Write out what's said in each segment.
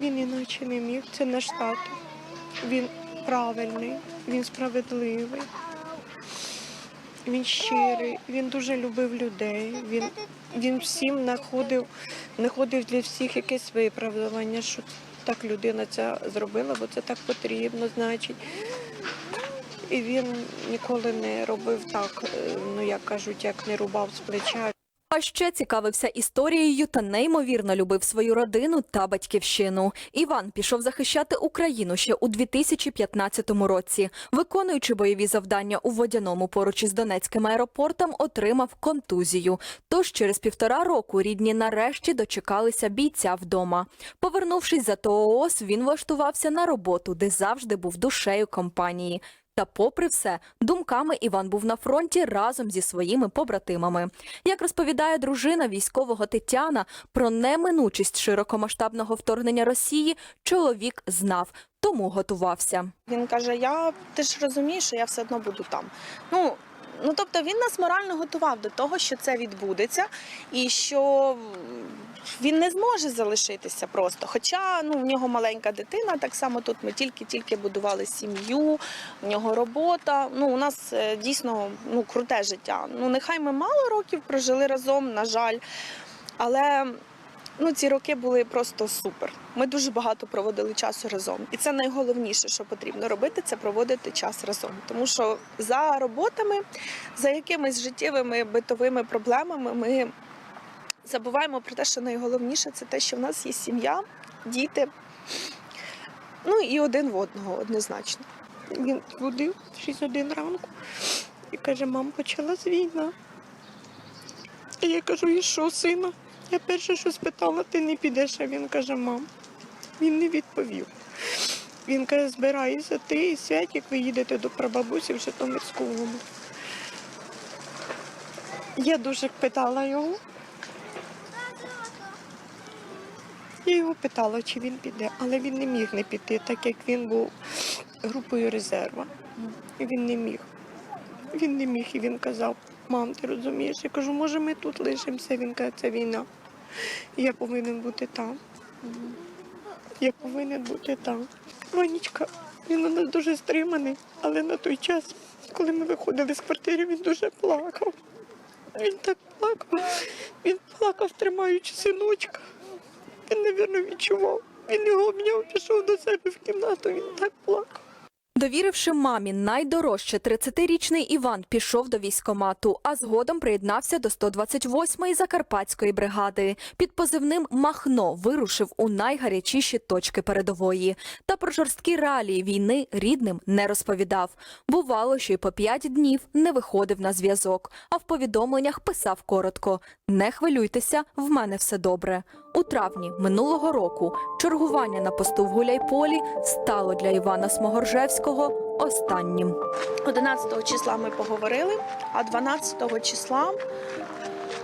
Він іначе не міг, це наш тато. Він правильний, він справедливий, він щирий, він дуже любив людей. Він, він всім знаходив, знаходив для всіх якесь виправдання, що так людина це зробила, бо це так потрібно, значить. І він ніколи не робив так, е, ну як кажуть, як не рубав з плеча. А ще цікавився історією та неймовірно любив свою родину та батьківщину. Іван пішов захищати Україну ще у 2015 році. Виконуючи бойові завдання у водяному поруч із Донецьким аеропортом, отримав контузію. Тож через півтора року рідні нарешті дочекалися бійця вдома. Повернувшись за ТООС, він влаштувався на роботу, де завжди був душею компанії. Та, попри все, думками Іван був на фронті разом зі своїми побратимами. Як розповідає дружина військового Тетяна, про неминучість широкомасштабного вторгнення Росії чоловік знав, тому готувався. Він каже: Я ти ж розумієш, що я все одно буду там. Ну, ну тобто він нас морально готував до того, що це відбудеться, і що він не зможе залишитися просто. Хоча ну, в нього маленька дитина, так само тут ми тільки-тільки будували сім'ю, в нього робота. Ну, у нас е, дійсно ну, круте життя. Ну, нехай ми мало років прожили разом, на жаль. Але ну, ці роки були просто супер. Ми дуже багато проводили часу разом. І це найголовніше, що потрібно робити, це проводити час разом. Тому що за роботами, за якимись життєвими битовими проблемами, ми забуваємо про те, що найголовніше це те, що в нас є сім'я, діти. Ну і один в одного однозначно. Він будив 6 годин ранку і каже, мам, почалась війна. І я кажу, і що, сина? Я перше, що спитала, ти не підеш, а він каже, мам. Він не відповів. Він каже, збирайся, ти і Святік, ви їдете до прабабусі в Житомирському. Я дуже питала його. Я його питала, чи він піде, але він не міг не піти, так як він був групою резерва. І він не міг. Він не міг, і він казав, мам, ти розумієш? Я кажу, може, ми тут лишимося. Він каже, це війна. Я повинен бути там. Я повинен бути там. Ванечка, він у нас дуже стриманий, але на той час, коли ми виходили з квартири, він дуже плакав. Він так плакав. Він плакав, тримаючи синочка. Він, мабуть, відчував. Він його обняв, пішов до себе в кімнату, він так плакав. Довіривши мамі найдорожче, 30-річний Іван пішов до військомату, а згодом приєднався до 128-ї Закарпатської бригади. Під позивним Махно вирушив у найгарячіші точки передової. Та про жорсткі реалії війни рідним не розповідав. Бувало, що й по п'ять днів не виходив на зв'язок, а в повідомленнях писав коротко: Не хвилюйтеся, в мене все добре. У травні минулого року чергування на посту в Гуляйполі стало для Івана Смогоржевського останнім. 11 числа ми поговорили, а 12 числа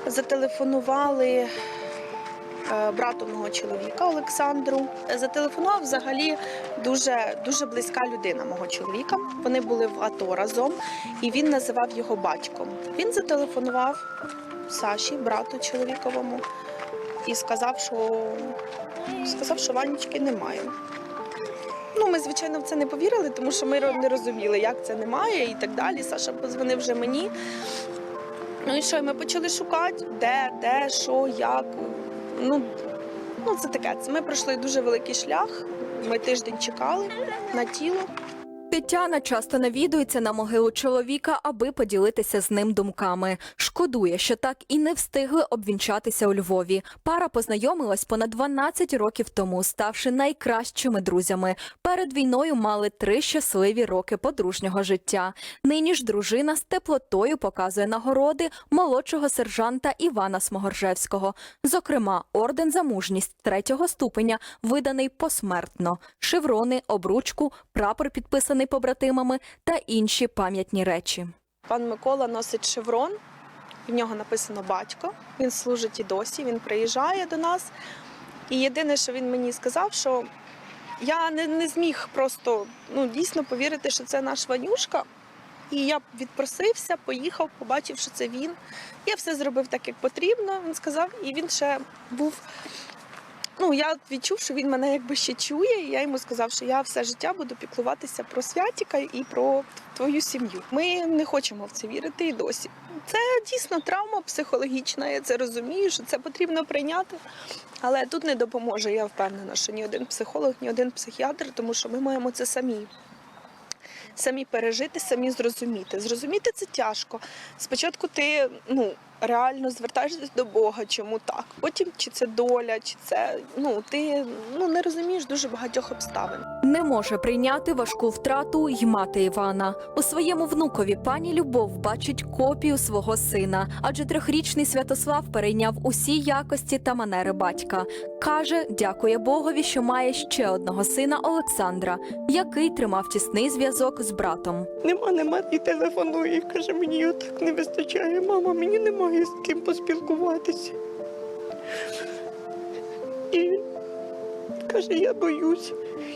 зателефонували е, брату мого чоловіка Олександру. Зателефонував взагалі дуже, дуже близька людина мого чоловіка. Вони були в АТО разом, і він називав його батьком. Він зателефонував Саші, брату чоловіковому, і сказав, що сказав, що Ванечки немає. Ну, ми, звичайно, в це не повірили, тому що ми не розуміли, як це немає і так далі. Саша позвонив вже мені. Ну і що, і ми почали шукати, де, де, що, як. Ну, ну це таке. Ми пройшли дуже великий шлях. Ми тиждень чекали на тіло. Тетяна часто навідується на могилу чоловіка, аби поділитися з ним думками. Шкодує, що так і не встигли обвінчатися у Львові. Пара познайомилась понад 12 років тому, ставши найкращими друзями. Перед війною мали три щасливі роки подружнього життя. Нині ж дружина з теплотою показує нагороди молодшого сержанта Івана Смогоржевського. Зокрема, орден за мужність третього ступеня виданий посмертно, шеврони, обручку, прапор підписаний побратимами та інші пам'ятні речі. Пан Микола носить шеврон, в нього написано батько. Він служить і досі, він приїжджає до нас. І єдине, що він мені сказав, що я не, не зміг просто ну, дійсно повірити, що це наш Ванюшка. І я відпросився, поїхав, побачив, що це він. Я все зробив так, як потрібно, він сказав, і він ще був ну я відчув, що він мене якби ще чує. І я йому сказав, що я все життя буду піклуватися про святіка і про твою сім'ю. Ми не хочемо в це вірити і досі. Це дійсно травма психологічна. Я це розумію, що це потрібно прийняти. Але тут не допоможе. Я впевнена, що ні один психолог, ні один психіатр, тому що ми маємо це самі. Самі пережити, самі зрозуміти. Зрозуміти це тяжко. Спочатку ти ну, реально звертаєшся до Бога, чому так. Потім чи це доля, чи це ну ти ну не розумієш дуже багатьох обставин. Не може прийняти важку втрату й мати Івана. У своєму внукові пані Любов бачить копію свого сина, адже трьохрічний Святослав перейняв усі якості та манери батька. Каже, дякує Богові, що має ще одного сина Олександра, який тримав тісний зв'язок з братом. Нема, нема і телефонує. Каже, мені його так не вистачає. Мама, мені немає з ким поспілкуватися. І каже, я боюсь,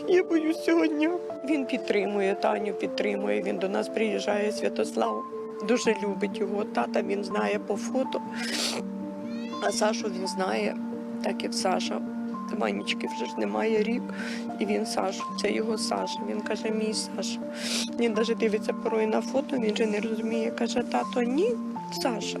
я боюсь цього дня. Він підтримує Таню, підтримує. Він до нас приїжджає Святослав. Дуже любить його. Тата він знає по фото. А Сашу він знає, так як Саша. Ванечки вже ж немає рік, і він Сашу. Це його Саша. Він каже, мій Саша. Він навіть дивиться порой на фото, він же не розуміє. Каже, тато, ні, Саша.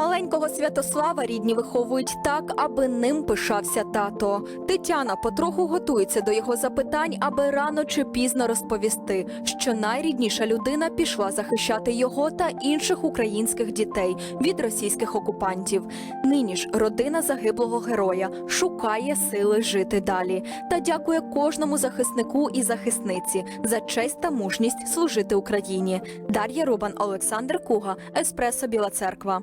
Маленького Святослава рідні виховують так, аби ним пишався тато. Тетяна потроху готується до його запитань, аби рано чи пізно розповісти, що найрідніша людина пішла захищати його та інших українських дітей від російських окупантів. Нині ж родина загиблого героя шукає сили жити далі та дякує кожному захиснику і захисниці за честь та мужність служити Україні. Дар'я Рубан, Олександр Куга, Еспресо Біла Церква.